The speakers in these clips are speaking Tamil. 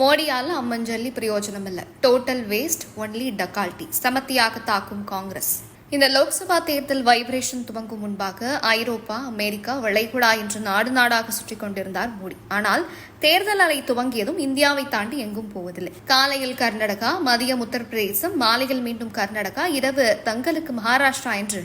மோடியால் அம்மஞ்சல்லி பிரயோஜனம் இல்லை டோட்டல் வேஸ்ட் ஒன்லி டக்கால்டி சமத்தியாக தாக்கும் காங்கிரஸ். இந்த லோக்சபா தேர்தல் வைப்ரேஷன் துவங்கும் முன்பாக ஐரோப்பா அமெரிக்கா வளைகுடா என்று நாடு நாடாக சுற்றிக் கொண்டிருந்தார் மோடி. ஆனால் தேர்தல் அலை துவங்கியதும் இந்தியாவை தாண்டி எங்கும் போவதில்லை. காலையில் கர்நாடகா மதியம் உத்தரப்பிரதேசம் மாலையில் மீண்டும் கர்நாடகா இரவு தங்களுக்கு மகாராஷ்டிரா என்று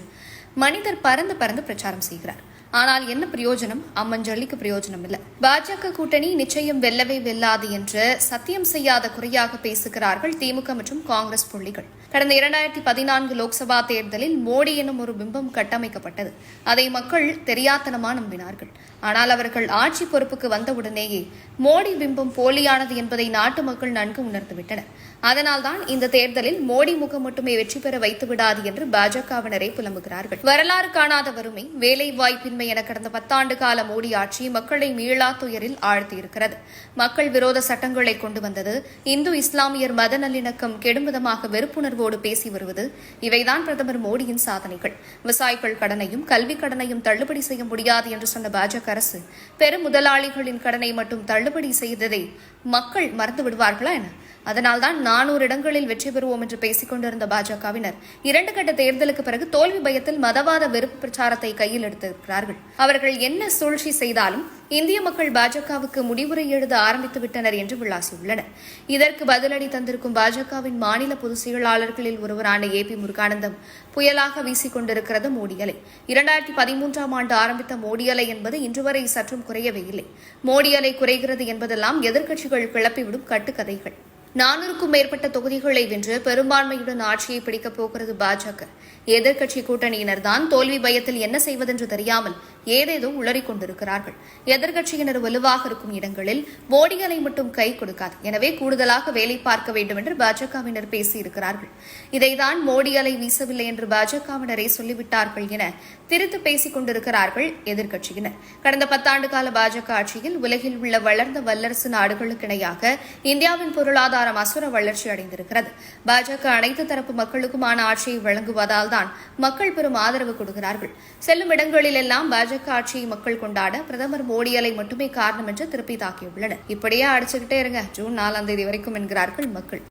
மனிதர் பறந்து பறந்து பிரச்சாரம் செய்கிறார். ஆனால் என்ன பிரயோஜனம்? அம்மஞ்சல்லிக்கு பிரயோஜனம் இல்லை. பாஜக கூட்டணி நிச்சயம் வெல்லவே வெல்லாது என்று சத்தியம் செய்யாத குறையாக பேசுகிறார்கள் திமுக மற்றும் காங்கிரஸ் புள்ளிகள். கடந்த இரண்டாயிரத்தி பதினான்கு லோக்சபா தேர்தலில் மோடி எனும் ஒரு பிம்பம் கட்டமைக்கப்பட்டது. அதை மக்கள் தெரியாத்தனமா நம்பினார்கள். ஆனால் அவர்கள் ஆட்சி பொறுப்புக்கு வந்தவுடனேயே மோடி பிம்பம் போலியானது என்பதை நாட்டு மக்கள் நன்கு உணர்ந்துவிட்டனர். அதனால்தான் இந்த தேர்தலில் மோடி முகம் மட்டுமே வெற்றி பெற வைத்து விடாது என்று பாஜகவினரே புலம்புகிறார்கள். வரலாறு காணாத வறுமை வேலை வாய்ப்பின்மை தன்மை என கடந்த பத்தாண்டு கால மோடி ஆட்சி மக்களை மீளா துயரில் ஆழ்த்தியிருக்கிறது. மக்கள் விரோத சட்டங்களை கொண்டு வந்தது இந்து இஸ்லாமியர் மத நல்லிணக்கம் கெடும்பதமாக வெறுப்புணர்வோடு பேசி வருவது இவைதான் பிரதமர் மோடியின் சாதனைகள். விவசாயிகள் கடனையும் கல்விக் கடனையும் தள்ளுபடி செய்ய முடியாது என்று சொன்ன பாஜக அரசு பெரும் முதலாளிகளின் கடனை மட்டும் தள்ளுபடி செய்ததை மக்கள் மறந்து விடுவார்களா என அதனால்தான் நானூறு இடங்களில் வெற்றி பெறுவோம் என்று பேசிக் கொண்டிருந்த பாஜகவினர் இரண்டு கட்ட தேர்தலுக்கு பிறகு தோல்வி பயத்தில் மதவாத வெறுப்பு பிரச்சாரத்தை கையில் எடுத்திருக்கிறார்கள். அவர்கள் என்ன சூழ்ச்சி செய்தாலும் இந்திய மக்கள் பாஜகவுக்கு முடிவுரை எழுத ஆரம்பித்து விட்டனர் என்று விளாசியுள்ளனர். இதற்கு பதிலடி தந்திருக்கும் பாஜகவின் மாநில பொதுச் செயலாளர்களில் ஒருவரான ஏ பி முருகானந்தம் புயலாக வீசிக் கொண்டிருக்கிறது மோடியலை. இரண்டாயிரத்தி பதிமூன்றாம் ஆண்டு ஆரம்பித்த மோடியலை என்பது இன்று வரை சற்றும் குறையவே இல்லை. மோடியலை குறைகிறது என்பதெல்லாம் எதிர்க்கட்சிகள் கிளப்பிவிடும் கட்டுக்கதைகள். நானூறுக்கும் மேற்பட்ட தொகுதிகளை வென்று பெரும்பான்மையுடன் ஆட்சியை பிடிக்கப் போகிறது பாஜக. எதிர்க்கட்சி கூட்டணியினர் தான் தோல்வி பயத்தில் என்ன செய்வதென்று தெரியாமல் ஏதேதோ உளறிக் கொண்டிருக்கிறார்கள் வலுவாக இருக்கும் இடங்களில் மோடிகளை மட்டும் கை கொடுக்காது. எனவே கூடுதலாக வேலை பார்க்க வேண்டும் என்று பாஜகவினர் பேசியிருக்கிறார்கள். இதைதான் மோடி அலை வீசவில்லை என்று பாஜகவினரே சொல்லிவிட்டார்கள் என திரித்து பேசிக் கொண்டிருக்கிறார்கள் எதிர்க்கட்சியினர். கடந்த பத்தாண்டு கால பாஜக ஆட்சியில் உலகில் உள்ள வளர்ந்த வல்லரசு நாடுகளுக்கு இணையாக இந்தியாவின் பொருளாதாரம் அசுர வளர்ச்சி அடைந்திருக்கிறது. பாஜக அனைத்து தரப்பு மக்களுக்குமான ஆட்சியை வழங்குவதால் தான் மக்கள் பெரும் ஆதரவு கொடுக்கிறார்கள். செல்லும் இடங்களிலெல்லாம் பாஜக ஆட்சியை மக்கள் கொண்டாட பிரதமர் மோடி அலை மட்டுமே காரணம் என்று திருப்பி தாக்கியுள்ளனர். இப்படியே அடிச்சுக்கிட்டே இருங்க. ஜூன் நாலாம் தேதி வரைக்கும் என்கிறார்கள் மக்கள்.